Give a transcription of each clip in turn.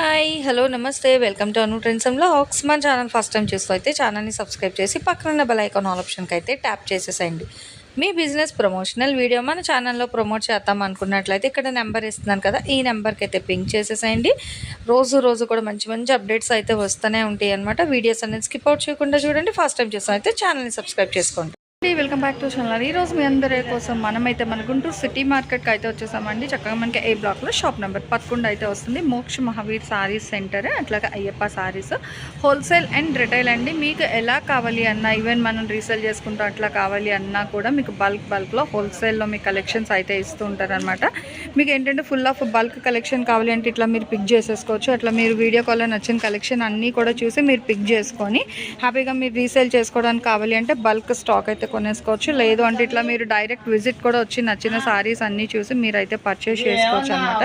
Hi hello నమస్తే. Welcome to Anu ట్రెండ్సమ్ లాక్స్ మా ఛానల్ ఫస్ట్ టైం చూస్తూ అయితే ఛానల్ని సబ్స్క్రైబ్ చేసి పక్కన ఉన్న బెల్ ఐకాన్ ఆల్ ఆప్షన్కి అయితే ట్యాప్ చేసేసేయండి. మీ బిజినెస్ ప్రమోషనల్ వీడియో మన ఛానల్లో ప్రమోట్ చేద్దాం అనుకున్నట్లయితే ఇక్కడ నెంబర్ ఇస్తున్నాను కదా ఈ నెంబర్కి అయితే పింక్ చేసేసేయండి. రోజు రోజు కూడా మంచి మంచి అప్డేట్స్ అయితే వస్తూనే ఉంటాయి అనమాట వీడియోస్ అనేది స్కిప్ అవుట్ చేయకుండా చూడండి. ఫస్ట్ టైం చూస్తాం అయితే ఛానల్ని సబ్స్క్రైబ్ చేసుకోండి. Welcome back to channel. ఈ రోజు మీ అందరి కోసం మనమైతే మన గుంటూరు సిటీ మార్కెట్కి అయితే వచ్చేసామండి. చక్కగా మనకి ఏ బ్లాక్లో షాప్ నెంబర్ పదకొండు అయితే వస్తుంది. మోక్ష మహావీర్ సారీస్ సెంటర్ అట్లాగే Ayyappa sarees. Wholesale and retail అండి. మీకు ఎలా కావాలి అన్నా ఈవెన్ మనం రీసేల్ చేసుకుంటూ అట్లా కావాలి అన్నా కూడా మీకు బల్క్ బల్క్లో హోల్సేల్లో మీ కలెక్షన్స్ అయితే ఇస్తూ ఉంటారనమాట మీకు ఏంటంటే ఫుల్ ఆఫ్ బల్క్ కలెక్షన్ కావాలి అంటే ఇట్లా మీరు పిక్ చేసేసుకోవచ్చు. అట్లా మీరు వీడియో కాల్లో నచ్చిన కలెక్షన్ అన్నీ కూడా చూసి మీరు పిక్ చేసుకొని హ్యాపీగా మీరు రీసేల్ చేసుకోవడానికి కావాలి అంటే బల్క్ స్టాక్ అయితే కొనేసుకోవచ్చు. లేదు అంటే ఇట్లా మీరు డైరెక్ట్ విజిట్ కూడా వచ్చి నచ్చిన సారీస్ అన్నీ చూసి మీరైతే పర్చేస్ చేసుకోవచ్చు అనమాట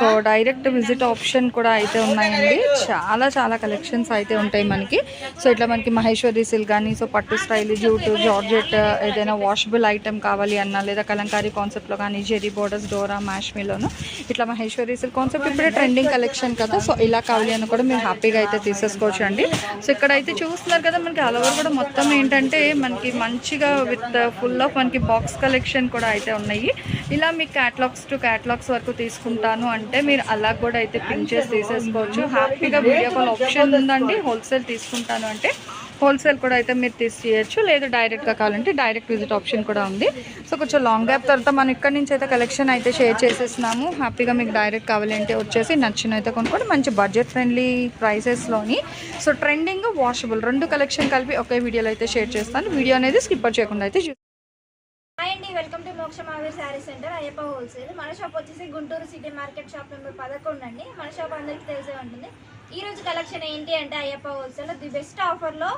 సో డైరెక్ట్ విజిట్ ఆప్షన్ కూడా అయితే ఉన్నాయండి. చాలా చాలా కలెక్షన్స్ అయితే ఉంటాయి మనకి. సో ఇట్లా మనకి మహేశ్వరి సిల్క్ కానీ సో పట్టు స్టైల్ జ్యూట్ జార్జెట్ ఏదైనా వాషబుల్ ఐటమ్ కావాలి అన్నా లేదా కలంకారీ కాన్సెప్ట్లో కానీ జెరీ బోర్డర్స్ డోరా మ్యాష్మీలోను ఇట్లా మహేశ్వరి సిల్క్ కాన్సెప్ట్ ఇప్పుడే ట్రెండింగ్ కలెక్షన్ కదా. సో ఇలా కావాలి అని కూడా మీరు హ్యాపీగా అయితే తీసేసుకోవచ్చు అండి సో ఇక్కడ అయితే చూస్తున్నారు కదా మనకి అలవర్ కూడా మొత్తం ఏంటంటే మనకి మంచిగా విత్ ఫుల్ ఆఫ్ మనకి బాక్స్ కలెక్షన్ కూడా అయితే ఉన్నాయి. ఇలా మీకు క్యాటలాగ్స్ టు క్యాటలాగ్స్ వరకు తీసుకుంటాను అంటే మీరు అలా కూడా అయితే పిన్ చేసి తీసేసుకోవచ్చు హ్యాపీగా వీడియో కాల్ ఆప్షన్ ఉందండి. హోల్సేల్ తీసుకుంటాను అంటే హోల్సేల్ కూడా అయితే మీరు తీసేయచ్చు. లేదు డైరెక్ట్గా కావాలంటే డైరెక్ట్ విజిట్ ఆప్షన్ కూడా ఉంది. సో కొంచెం లాంగ్ గ్యాప్ తర్వాత మనం ఇక్కడ నుంచి అయితే కలెక్షన్ అయితే షేర్ చేసేసినాము. హ్యాపీగా మీకు డైరెక్ట్ కావాలంటే వచ్చేసి నచ్చిన అయితే కొనుక్కోండి. మంచి బడ్జెట్ ఫ్రెండ్లీ ప్రైసెస్లోని సో ట్రెండింగ్ వాషబుల్ రెండు కలెక్షన్ కలిపి ఒకే వీడియోలో అయితే షేర్ చేస్తాను. వీడియో అనేది స్కిప్ చేయకుండా అయితే హాయ్ అండి వెల్కమ్ టు మోక్ష మావేర్ శారీ సెంటర్. అయ్యప్ప హోల్సేల్. మన షాప్ వచ్చేసి Guntur city market shop number పదకొండు అండి. మన షాప్ అందరికీ తెలిసే ఉంటుంది. ఈ రోజు కలెక్షన్ ఏంటి అంటే అయ్యప్ప హోల్సేల్ ది బెస్ట్ ఆఫర్లో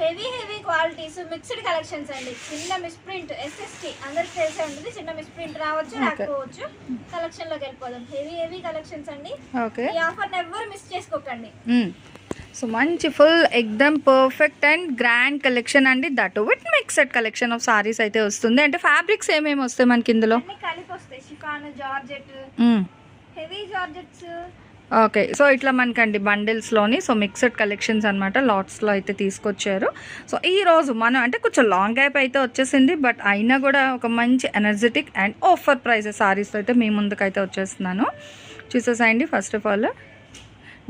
heavy heavy qualities mixed collections అండి. చిన్న మిస్ప్రింట్ ఎస్ఎస్టీ అందరికి తెలిసే ఉంటుంది. చిన్న మిస్ప్రింట్ రావచ్చు రాకపోవచ్చు. కలెక్షన్లోకి వెళ్ళిపోదాం. హెవీ హెవీ కలెక్షన్స్ అండి. ఓకే. ఈ ఆఫర్ ఎవరు మిస్ చేసుకోకండి. సో మంచి ఫుల్ ఎగ్దమ్ పర్ఫెక్ట్ అండ్ గ్రాండ్ కలెక్షన్ అండి. That with mixed collection of sarees అయితే వస్తుంది. అంటే ఫ్యాబ్రిక్స్ ఏమేమి వస్తాయి మనకి ఇందులో? కలిపి వస్తాయి. Chiffon georgette. Heavy georgettes okay. So ఇట్లా మనకండి బండిల్స్లోని సో మిక్సడ్ కలెక్షన్స్ అనమాట లాట్స్లో అయితే తీసుకొచ్చారు. సో ఈ రోజు మనం అంటే కొంచెం లాంగ్ గ్యాప్ అయితే వచ్చేసింది బట్ అయినా కూడా ఒక మంచి energetic and offer prices sarees అయితే మీ ముందుకైతే వచ్చేస్తున్నాను. చూసేసాయండి first of all.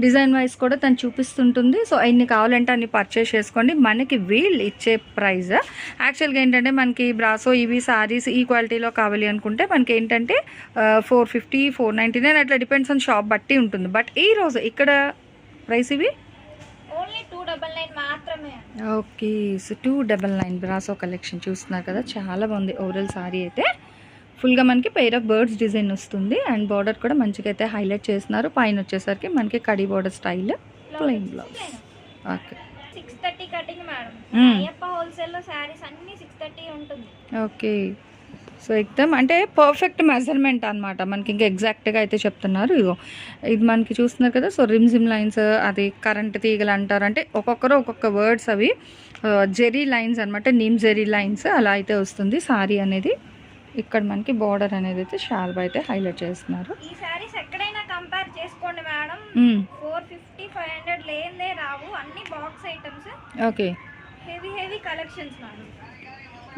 Design wise కూడా తను చూపిస్తుంటుంది. సో ఎన్ని కావాలంటే అన్ని పర్చేస్ చేసుకోండి. మనకి వీళ్ళు ఇచ్చే ప్రైస్ యాక్చువల్గా ఏంటంటే మనకి బ్రాసో ఇవి సారీస్ ఈ క్వాలిటీలో కావాలి అనుకుంటే మనకి ఏంటంటే four fifty four ninety nine అట్లా డిపెండ్స్ ఆన్ షాప్ బట్టి ఉంటుంది. బట్ ఈ రోజు ఇక్కడ ప్రైస్ ఇవి? ఓన్లీ టూ డబల్ నైన్ మాత్రమే అండి. Okay so two double nine brasso collection చూస్తున్నారు కదా. చాలా బాగుంది. ఓవరాల్ సారీ అయితే. ఫుల్గా మనకి పెయిర్ ఆఫ్ బర్డ్స్ డిజైన్ వస్తుంది. అండ్ బార్డర్ కూడా మంచిగా అయితే హైలైట్ చేస్తున్నారు. పైన వచ్చేసరికి మనకి కడి border style plain blouse okay six thirty cutting madam hmm. Ayyappa హోల్సేల్లో శారీస్ అన్ని సిక్స్ థర్టీ ఉంటుంది. ఓకే సో ఎక్దమ్ అంటే పర్ఫెక్ట్ మెజర్మెంట్ అనమాట మనకి ఇంకా ఎగ్జాక్ట్గా అయితే చెప్తున్నారు. ఇగో ఇది మనకి చూస్తున్నారు కదా. సో రిమ్ జిమ్ లైన్స్ అది కరెంట్ తీగలు అంటారు. అంటే ఒక్కొక్కరు ఒక్కొక్క వర్డ్స్ అవి జెరీ లైన్స్ అనమాట నీమ్ జెరీ లైన్స్ అలా అయితే వస్తుంది. సారీ అనేది. ఇక్కడ మనకి బార్డర్ అనేది అయితే షాల్బ్ అయితే హైలైట్ చేస్తున్నారు. ఈ ఎక్కడైనా కంపేర్ చేసుకోండి madam. Four fifty five hundred రావు. అన్ని box items okay. Heavy heavy collections madam.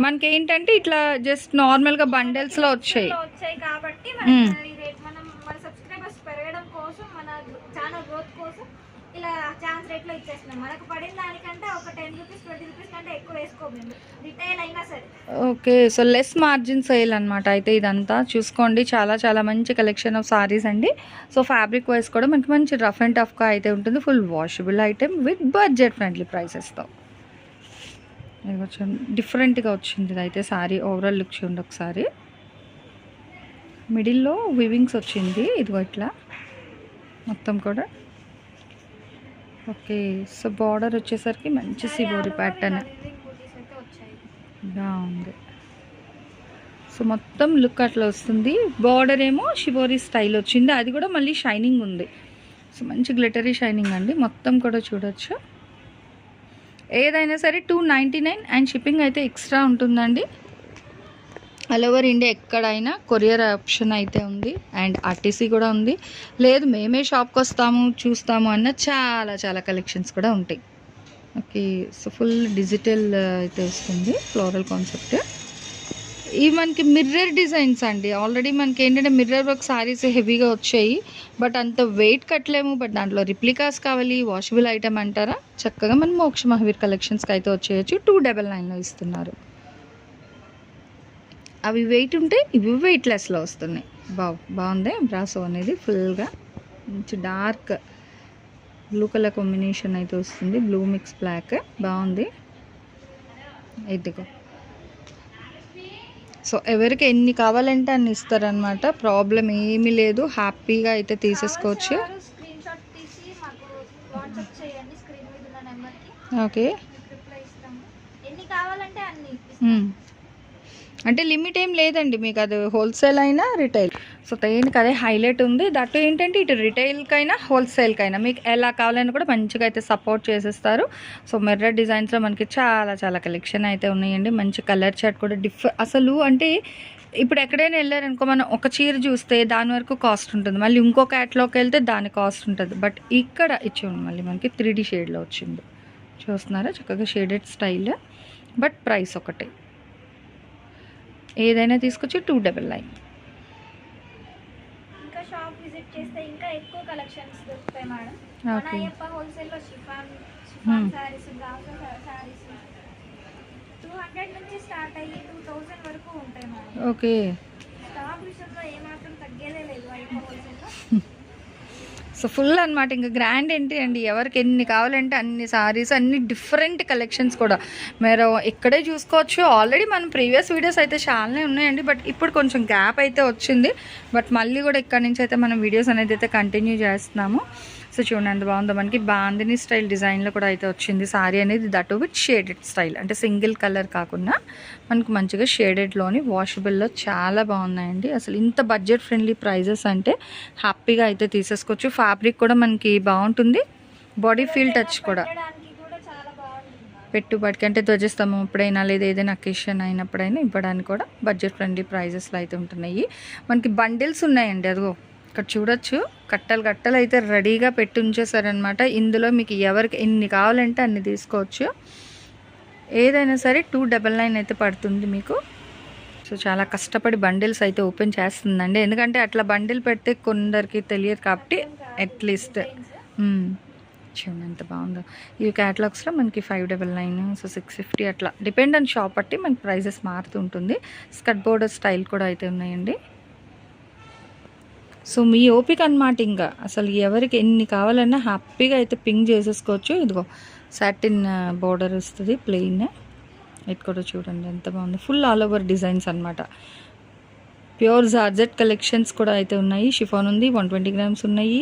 మనకి ఏంటంటే ఇట్లా జస్ట్ నార్మల్గా బండల్స్లో వచ్చాయి. లో వచ్చాయి కాబట్టి. మన ఈ రేట్ మనం మన సబ్స్క్రైబర్స్ పెరగడం కోసం మన ఛానల్ గ్రోత్ కోసం ఇలా ఛాన్స్ రేట్లో ఇచ్చేస్తున్నాం. మనకు పడిన దానికంటే ఒక టెన్ రూపీస్ ట్వంటీ రూపీస్ కంటే ఎక్కువ వేసుకోలేము రిటైల్ అయినా సరే. Okay so less margin sale అనమాట అయితే ఇదంతా. చూసుకోండి చాలా చాలా మంచి కలెక్షన్ ఆఫ్ సారీస్ అండి. సో ఫ్యాబ్రిక్ వైస్ కూడా మనకి మంచి రఫ్ అండ్ టఫ్గా అయితే ఉంటుంది. Full washable item with budget friendly ప్రైసెస్తో ఇది కొంచెం డిఫరెంట్గా వచ్చింది ఇది అయితే సారీ ఓవరాల్ లుక్ చూడండి ఒకసారి. మిడిల్లో వివింగ్స్ వచ్చింది. ఇదిగో ఇట్లా. మొత్తం కూడా. ఓకే సో బార్డర్ వచ్చేసరికి మంచి సిబోరి ప్యాటర్న్ బాగుంది. సో మొత్తం లుక్ అట్లా వస్తుంది. బార్డర్ ఏమో షిబోరీ స్టైల్ వచ్చింది. అది కూడా మళ్ళీ షైనింగ్ ఉంది. సో మంచి గ్లిటరీ షైనింగ్ అండి. మొత్తం కూడా చూడొచ్చు. ఏదైనా సరే two ninety nine and shipping అయితే ఎక్స్ట్రా ఉంటుందండి. ఆల్ ఓవర్ ఇండియా ఎక్కడైనా కొరియర్ ఆప్షన్ అయితే ఉంది. అండ్ ఆర్టీసీ కూడా ఉంది. లేదు మేమే షాప్కి వస్తాము చూస్తాము అన్న చాలా చాలా కలెక్షన్స్ కూడా ఉంటాయి. ఓకే సో ఫుల్ డిజిటల్ అయితే వస్తుంది ఫ్లోరల్ కాన్సెప్ట్ ఇవి మనకి మిర్రర్ డిజైన్స్ అండి. ఆల్రెడీ మనకి ఏంటంటే మిర్రర్ వర్క్ సారీస్ హెవీగా వచ్చాయి. బట్ అంత వెయిట్ కట్టలేము. బట్ దాంట్లో రిప్లికాస్ కావాలి వాషబుల్ ఐటమ్ అంటారా? చక్కగా మనం మోక్ష మహావీర్ కలెక్షన్స్కి అయితే వచ్చేయచ్చు. టూ డబల్ నైన్లో ఇస్తున్నారు. అవి వెయిట్ ఉంటే ఇవి వెయిట్ లెస్లో వస్తున్నాయి. బాగు బాగుంది? బ్రాసో అనేది ఫుల్గా మంచి డార్క్ బ్లూ కలర్ కాంబినేషన్ అయితే వస్తుంది. బ్లూ మిక్స్ బ్లాక్ బాగుంది? ఇదిగో. సో ఎవరికి ఎన్ని కావాలంటే అన్ని ఇస్తారనమాట ప్రాబ్లం ఏమీ లేదు. హ్యాపీగా అయితే తీసేసుకోవచ్చు. ఓకే కావాలంటే అన్ని మ్మ్. అంటే లిమిట్ ఏం లేదండి మీకు అది హోల్సేల్ అయినా రిటైల్ సో దేనికి అదే హైలైట్ ఉంది. దట్ ఏంటంటే ఇటు రిటైల్కైనా హోల్సేల్కైనా మీకు ఎలా కావాలని కూడా మంచిగా అయితే సపోర్ట్ చేసేస్తారు. సో మిర్రర్ డిజైన్స్లో మనకి చాలా చాలా కలెక్షన్ అయితే ఉన్నాయండి. మంచి కలర్ చాట్ కూడా డిఫ్ అసలు అంటే ఇప్పుడు ఎక్కడైనా వెళ్ళారనుకో మనం ఒక చీర చూస్తే దాని వరకు కాస్ట్ ఉంటుంది. మళ్ళీ ఇంకో క్యాట్లోకి వెళ్తే దాని కాస్ట్ ఉంటుంది. బట్ ఇక్కడ ఇచ్చేయండి మళ్ళీ మనకి త్రీ డీ షేడ్లో వచ్చింది. చూస్తున్నారా? చక్కగా షేడెడ్ స్టైల్ బట్ ప్రైస్ ఒకటే. ఏదైనా తీసుకొచ్చి టూ డబల్ నైన్ ఇంకా షాప్ విజిట్ చేస్తే ఇంకా ఎక్కువ కలెక్షన్స్ దొరుకుతాయి మేడం మన ఓకే అయ్యప్ప హోల్సేల్లో షిఫాన్ Hmm. షిఫాన్ శారీస్ గాజు శారీస్ టూ హండ్రెడ్ నుంచి స్టార్ట్ అయ్యి టూ థౌజండ్ వరకు ఉంటాయి మేడం ఓకే స్టాక్ విషయంలో ఏమాత్రం తగ్గేదే లేదు అయ్యప్ప హోల్సేల్లో సో ఫుల్ అనమాట ఇంకా గ్రాండ్ ఏంటి అండి. ఎవరికి ఎన్ని కావాలంటే అన్ని సారీస్ అన్ని డిఫరెంట్ కలెక్షన్స్ కూడా. మీరు ఇక్కడే చూసుకోవచ్చు. ఆల్రెడీ మనం ప్రీవియస్ వీడియోస్ అయితే చాలానే ఉన్నాయండి. బట్ ఇప్పుడు కొంచెం గ్యాప్ అయితే వచ్చింది. బట్ మళ్ళీ కూడా ఇక్కడ నుంచి అయితే మనం వీడియోస్ అనేది అయితే కంటిన్యూ చేస్తున్నాము. సో చూడండి ఎంత బాగుందో? మనకి బాందిని స్టైల్ డిజైన్లో కూడా అయితే వచ్చింది. సారీ అనేది దట్ విత్ షేడెడ్ స్టైల్. అంటే సింగిల్ కలర్ కాకుండా మనకి మంచిగా షేడెడ్లోని వాషబుల్లో చాలా బాగున్నాయండి. అసలు ఇంత బడ్జెట్ ఫ్రెండ్లీ ప్రైజెస్ అంటే హ్యాపీగా అయితే తీసేసుకోవచ్చు. ఫ్యాబ్రిక్ కూడా మనకి బాగుంటుంది. బాడీ ఫీల్ టచ్ కూడా. పెట్టుబడికి అంటే ధ్వజస్తంభం ఎప్పుడైనా లేదా ఏదైనా అకేషన్ అయినప్పుడైనా ఇవ్వడానికి కూడా బడ్జెట్ ఫ్రెండ్లీ ప్రైజెస్లో అయితే ఉంటున్నాయి. మనకి బండిల్స్ ఉన్నాయండి అదిగో. ఇక్కడ చూడొచ్చు. కట్టలు కట్టలు అయితే రెడీగా పెట్టి ఉంచేసారనమాట ఇందులో మీకు ఎవరికి ఎన్ని కావాలంటే అన్ని తీసుకోవచ్చు. ఏదైనా సరే టూ డబల్ నైన్ అయితే పడుతుంది మీకు. సో చాలా కష్టపడి బండిల్స్ అయితే ఓపెన్ చేస్తుందండి. ఎందుకంటే అట్లా బండిల్ పెడితే కొందరికి తెలియదు కాబట్టి అట్లీస్ట్. చూడండి ఎంత బాగుందో. ఈ క్యాటలాగ్స్లో మనకి five double nine so six fifty అట్లా. డిపెండ్ ఆన్ షాప్ బట్టి మనకి ప్రైజెస్ మారుతుంటుంది స్కట్ బోర్డర్ స్టైల్ కూడా అయితే ఉన్నాయండి. సో మీ ఓపిక అన్నమాట ఇంకా. అసలు ఎవరికి ఎన్ని కావాలన్నా హ్యాపీగా అయితే పింక్ చేసేసుకోవచ్చు. ఇదిగో సాటిన్ బోర్డర్ వస్తుంది ప్లెయిన్. ఇది కూడా చూడండి ఎంత బాగుంది. ఫుల్ ఆల్ ఓవర్ డిజైన్స్ అనమాట ప్యూర్ జార్జెట్ కలెక్షన్స్ కూడా అయితే ఉన్నాయి. షిఫాన్ ఉంది వన్ ట్వంటీ గ్రామ్స్ ఉన్నాయి.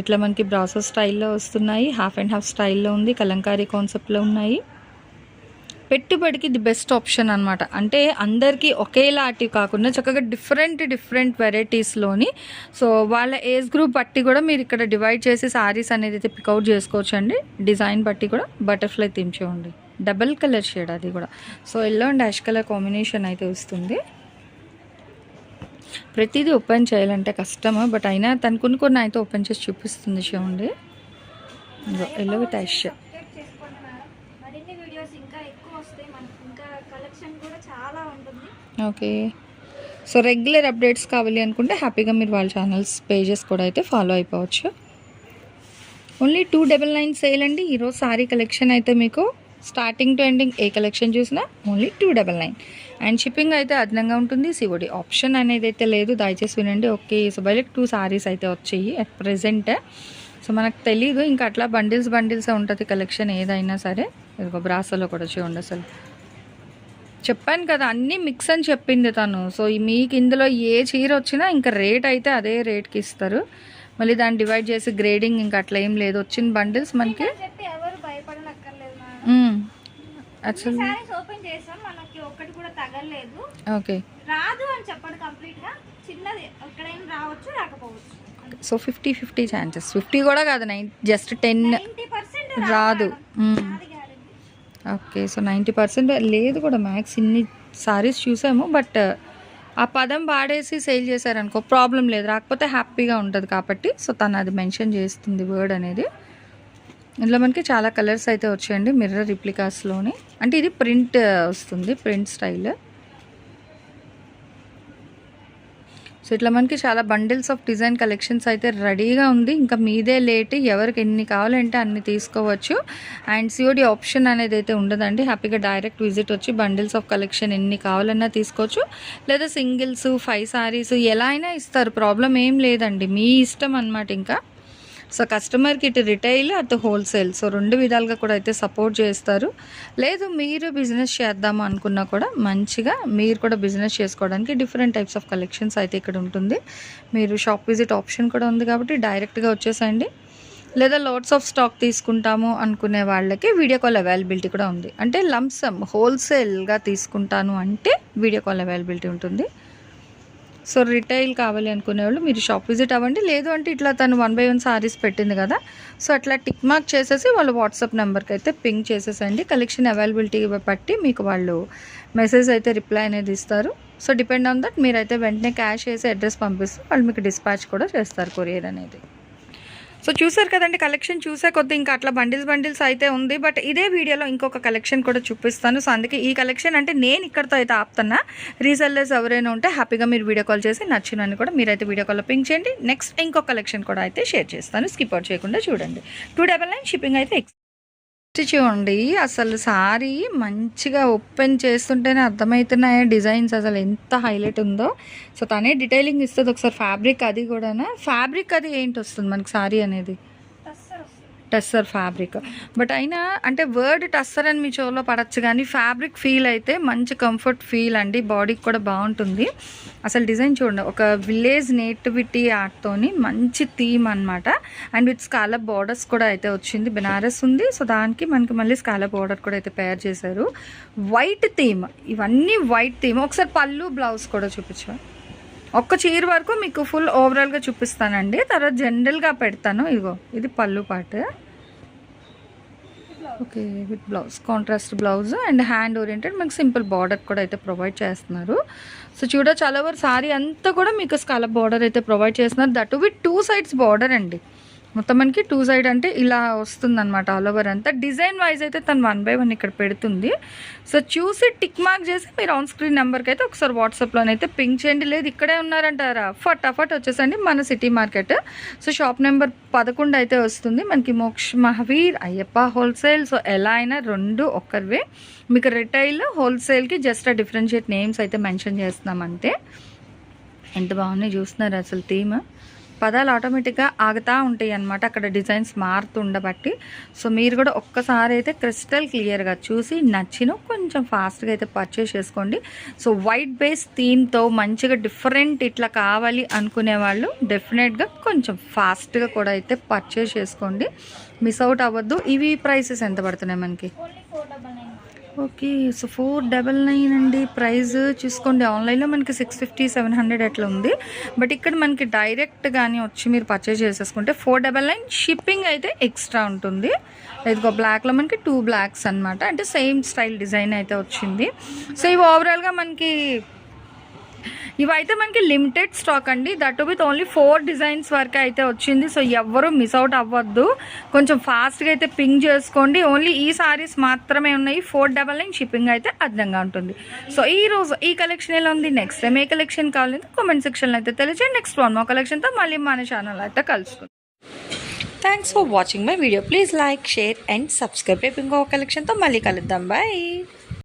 ఇట్లా మనకి బ్రాసో స్టైల్లో వస్తున్నాయి. హాఫ్ అండ్ హాఫ్ స్టైల్లో ఉంది. కలంకారీ కాన్సెప్ట్లో ఉన్నాయి. పెట్టుబడికి ది బెస్ట్ ఆప్షన్ అనమాట అంటే అందరికీ ఒకేలాంటివి కాకుండా చక్కగా డిఫరెంట్ డిఫరెంట్ వెరైటీస్లోని సో వాళ్ళ ఏజ్ గ్రూప్ బట్టి కూడా మీరు ఇక్కడ డివైడ్ చేసి శారీస్ అనేది అయితే పికౌట్ చేసుకోవచ్చు అండి డిజైన్ బట్టి కూడా బటర్ఫ్లై థీమ్ చేయండి డబల్ కలర్ షేడ్ అది కూడా. So yellow and ash colour combination అయితే వస్తుంది. ప్రతిదీ ఓపెన్ చేయాలంటే కష్టము? బట్ అయినా తను కొన్ని కొన్ని అయితే ఓపెన్ చేసి చూపిస్తుంది చూడండి. ఎల్లో విత్ యాష్ సబ్స్క్రైబ్ చేసుకోండి మేడం మరిన్ని వీడియోస్ ఇంకా ఎక్కువ వస్తాయి ఇంకా కలెక్షన్ కూడా చాలా ఉంటుంది. ఓకే. సో రెగ్యులర్ అప్డేట్స్ కావాలి అనుకుంటే హ్యాపీగా మీరు వాళ్ళ ఛానల్స్ పేజెస్ కూడా అయితే ఫాలో అయిపోవచ్చు. Only two double nine sale అండి. ఈరోజు సారీ కలెక్షన్ అయితే మీకు స్టార్టింగ్ టు ఎండింగ్ ఏ కలెక్షన్ చూసినా only two double nine and shipping అయితే అదనంగా ఉంటుంది. సివోడి ఆప్షన్ అనేది అయితే లేదు. దయచేసి వినండి. ఓకే సో బయటకు టూ సారీస్ అయితే వచ్చాయి అట్ ప్రజెంట్ సో మనకు తెలీదు. ఇంకా అట్లా బండిల్స్ బండిల్స్ ఉంటుంది కలెక్షన్ ఏదైనా సరే. ఇదిగో బ్రాసలో కూడా చూడండి అసలు. చెప్పాను కదా అన్నీ మిక్స్ అని చెప్పింది తను. సో మీకు ఇందులో ఏ చీర వచ్చినా ఇంకా రేట్ అయితే అదే రేట్కి ఇస్తారు. మళ్ళీ దాన్ని డివైడ్ చేసి గ్రేడింగ్ ఇంకా అట్లా ఏం లేదు. వచ్చిన బండిల్స్ మనకి. అసలు okay. So fifty fifty chances fifty కూడా కాదు నైన్ జస్ట్ టెన్ రాదు ఓకే సో నైంటీ పర్సెంట్ లేదు కూడా మ్యాక్స్. ఇన్ని సారీస్ చూసాము బట్ ఆ పదం వాడేసి సేల్ చేశారనుకో ప్రాబ్లం లేదు. రాకపోతే హ్యాపీగా ఉంటుంది కాబట్టి సో తను అది మెన్షన్ చేస్తుంది వర్డ్ అనేది. ఇందులో మనకి చాలా కలర్స్ అయితే వచ్చాయండి మిర్రర్ రిప్లికాస్లోని. అంటే ఇది ప్రింట్ వస్తుంది ప్రింట్ స్టైల్. సో ఇట్లా మనకి చాలా బండిల్స్ ఆఫ్ డిజైన్ కలెక్షన్స్ అయితే రెడీగా ఉంది. ఇంకా మీదే లేట్ ఎవరికి ఎన్ని కావాలంటే అన్ని తీసుకోవచ్చు. అండ్ సిఓడి ఆప్షన్ అనేది అయితే ఉండదండి. హ్యాపీగా డైరెక్ట్ విజిట్ వచ్చి బండిల్స్ ఆఫ్ కలెక్షన్ ఎన్ని కావాలన్నా తీసుకోవచ్చు. లేదా సింగిల్స్ ఫైవ్ శారీస్ ఎలా అయినా ఇస్తారు. ప్రాబ్లం ఏం లేదండి. మీ ఇష్టం అన్నమాట ఇంకా. సో కస్టమర్కి ఇటు రిటైల్ అటు హోల్సేల్. సో రెండు విధాలుగా కూడా అయితే సపోర్ట్ చేస్తారు. లేదు మీరు బిజినెస్ చేద్దాము అనుకున్నా కూడా మంచిగా మీరు కూడా బిజినెస్ చేసుకోవడానికి డిఫరెంట్ టైప్స్ ఆఫ్ కలెక్షన్స్ అయితే ఇక్కడ ఉంటుంది. మీరు షాప్ విజిట్ ఆప్షన్ కూడా ఉంది కాబట్టి డైరెక్ట్గా వచ్చేసండి. లేదా లోడ్స్ ఆఫ్ స్టాక్ తీసుకుంటాము అనుకునే వాళ్ళకి వీడియో కాల్ అవైలబిలిటీ కూడా ఉంది. అంటే లంసమ్ హోల్సేల్గా తీసుకుంటాను అంటే వీడియో కాల్ అవైలబిలిటీ ఉంటుంది. సో రిటైల్ కావాలి అనుకునే వాళ్ళు మీరు షాప్ విజిట్ అవ్వండి. లేదు అంటే ఇట్లా తను వన్ బై వన్ సారీస్ పెట్టింది కదా. సో అట్లా టిక్ మార్క్ చేసేసి వాళ్ళు వాట్సాప్ నెంబర్కి అయితే పింక్ చేసేసండి. కలెక్షన్ అవైలబిలిటీ బట్టి మీకు వాళ్ళు మెసేజ్ అయితే రిప్లై అనేది ఇస్తారు. సో డిపెండ్ ఆన్ దట్ మీరైతే వెంటనే క్యాష్ వేసి అడ్రస్ పంపిస్తే వాళ్ళు మీకు డిస్పాచ్ కూడా చేస్తారు కొరియర్ అనేది. సో చూసారు కదండి కలెక్షన్ చూసే కొద్ది ఇంకా అట్లా బండిల్స్ బండిల్స్ అయితే ఉంది. బట్ ఇదే వీడియోలో ఇంకొక కలెక్షన్ కూడా చూపిస్తాను. సో అందుకే ఈ కలెక్షన్ అంటే నేను ఇక్కడతో అయితే ఆపుతున్నా. రీసెల్లర్స్ ఎవరైనా ఉంటే హ్యాపీగా మీరు వీడియో కాల్ చేసి నచ్చినని కూడా మీరైతే వీడియో కాల్లో పింక్ చేయండి. నెక్స్ట్ ఇంకొక కలెక్షన్ కూడా అయితే షేర్ చేస్తాను. స్కిప్ అవుట్ చేయకుండా చూడండి. టూ డబల్ నైన్ షిప్పింగ్ అయితే ఎక్స్ చూడండి. అసలు సారీ మంచిగా ఓపెన్ చేస్తుంటేనే అర్థమవుతున్నాయి డిజైన్స్ అసలు ఎంత హైలైట్ ఉందో. సో తనే డీటెయిలింగ్ ఇస్తుంది ఒకసారి ఫ్యాబ్రిక్ అది కూడా ఫ్యాబ్రిక్ అది ఏంటి వస్తుంది మనకి సారీ అనేది? టస్సర్ ఫ్యాబ్రిక్. బట్ అయినా అంటే వర్డ్ టస్సర్ అని మీ చెవులో పడచ్చు కానీ ఫ్యాబ్రిక్ ఫీల్ అయితే మంచి కంఫర్ట్ ఫీల్ అండి. బాడీకి కూడా బాగుంటుంది. అసలు డిజైన్ చూడండి. ఒక విలేజ్ నేటివిటీ ఆర్ట్తోని మంచి థీమ్ అన్నమాట. అండ్ విత్ స్కాలప్ బార్డర్స్ కూడా అయితే వచ్చింది. బెనారస్ ఉంది. సో దానికి మనకి మళ్ళీ స్కాలప్ బార్డర్ కూడా అయితే తయారు చేశారు. White theme. ఇవన్నీ వైట్ థీమ్. ఒకసారి పళ్ళు బ్లౌజ్ కూడా చూపించు ఒక్క చీర వరకు మీకు ఫుల్ ఓవరాల్గా చూపిస్తానండి. తర్వాత జనరల్గా పెడతాను. ఇగో ఇది పళ్ళు పాట okay with blouse contrast blouse and hand oriented మీకు సింపుల్ బార్డర్ కూడా అయితే ప్రొవైడ్ చేస్తున్నారు. సో చూడ చాలా వరకు సారీ అంతా కూడా మీకు స్కాలప్ బార్డర్ అయితే ప్రొవైడ్ చేస్తున్నారు. That with two sides border అండి. మొత్తం మనకి టూ సైడ్ అంటే ఇలా వస్తుంది అనమాట ఆల్ ఓవర్ అంతా. డిజైన్ వైజ్ అయితే తను వన్ బై వన్ ఇక్కడ పెడుతుంది. సో చూసి టిక్ మార్క్ చేసి మీరు ఆన్ స్క్రీన్ నెంబర్కి అయితే ఒకసారి వాట్సాప్లోనైతే పింక్ చేయండి. లేదు ఇక్కడే ఉన్నారంటారా? ఫటాఫట్ వచ్చేసండి మన city market. So shop number పదకొండు అయితే వస్తుంది. మనకి మోక్ష మహావీర్ అయ్యప్ప హోల్సేల్. సో ఎలా అయినా రెండు ఒక్కరివే. మీకు రిటైల్ హోల్సేల్కి జస్ట్ ఆ డిఫరెన్షియేట్ నేమ్స్ అయితే మెన్షన్ చేస్తున్నాం అంతే. ఎంత బాగున్నాయి చూస్తున్నారు అసలు థీమ్? పదాలు ఆటోమేటిక్గా ఆగుతూ ఉంటాయి అన్నమాట. అక్కడ డిజైన్స్ మారుతుండబట్టి. సో మీరు కూడా ఒక్కసారి అయితే క్రిస్టల్ క్లియర్గా చూసి నచ్చిన కొంచెం ఫాస్ట్గా అయితే పర్చేస్ చేసుకోండి. సో వైట్ బేస్ థీమ్తో మంచిగా డిఫరెంట్ ఇట్లా కావాలి అనుకునే వాళ్ళు డెఫినెట్గా కొంచెం ఫాస్ట్గా కూడా అయితే పర్చేస్ చేసుకోండి. మిస్ అవుట్ అవ్వద్దు. ఇవి ప్రైసెస్ ఎంత పడుతున్నాయి మనకి only four double nine okay so four double nine అండి. ప్రైస్ చూసుకోండి. ఆన్లైన్లో మనకి సిక్స్ ఫిఫ్టీ సెవెన్ హండ్రెడ్ అట్లా ఉంది. బట్ ఇక్కడ మనకి డైరెక్ట్ కానీ వచ్చి మీరు పర్చేజ్ చేసేసుకుంటే ఫోర్ డబల్ నైన్ షిప్పింగ్ అయితే ఎక్స్ట్రా ఉంటుంది. ఇదిగో బ్లాక్లో మనకి టూ బ్లాక్స్ అనమాట అంటే సేమ్ స్టైల్ డిజైన్ అయితే వచ్చింది. సో ఇవి ఓవరాల్గా మనకి ఇవైతే మనకి లిమిటెడ్ స్టాక్ అండి. That with only four designs వరకు అయితే వచ్చింది. సో ఎవ్వరూ మిస్ అవుట్ అవ్వద్దు. కొంచెం ఫాస్ట్గా అయితే పింక్ చేసుకోండి. ఓన్లీ ఈ సారీస్ మాత్రమే ఉన్నాయి. ఫోర్ డబల్ నైన్ షిప్పింగ్ అయితే అర్థంగా ఉంటుంది. సో ఈ రోజు ఈ కలెక్షన్ ఎలా ఉంది? నెక్స్ట్ టైం ఏ కలెక్షన్ కావాలంటే కామెంట్ సెక్షన్లో అయితే తెలియజేయండి నెక్స్ట్ వన్ మా కలెక్షన్తో మళ్ళీ మన ఛానల్ అయితే కలుసుకుందాం. Thanks for watching my video please like share and subscribe రేపు ఇంకో కలెక్షన్తో మళ్ళీ కలుద్దాం. బాయ్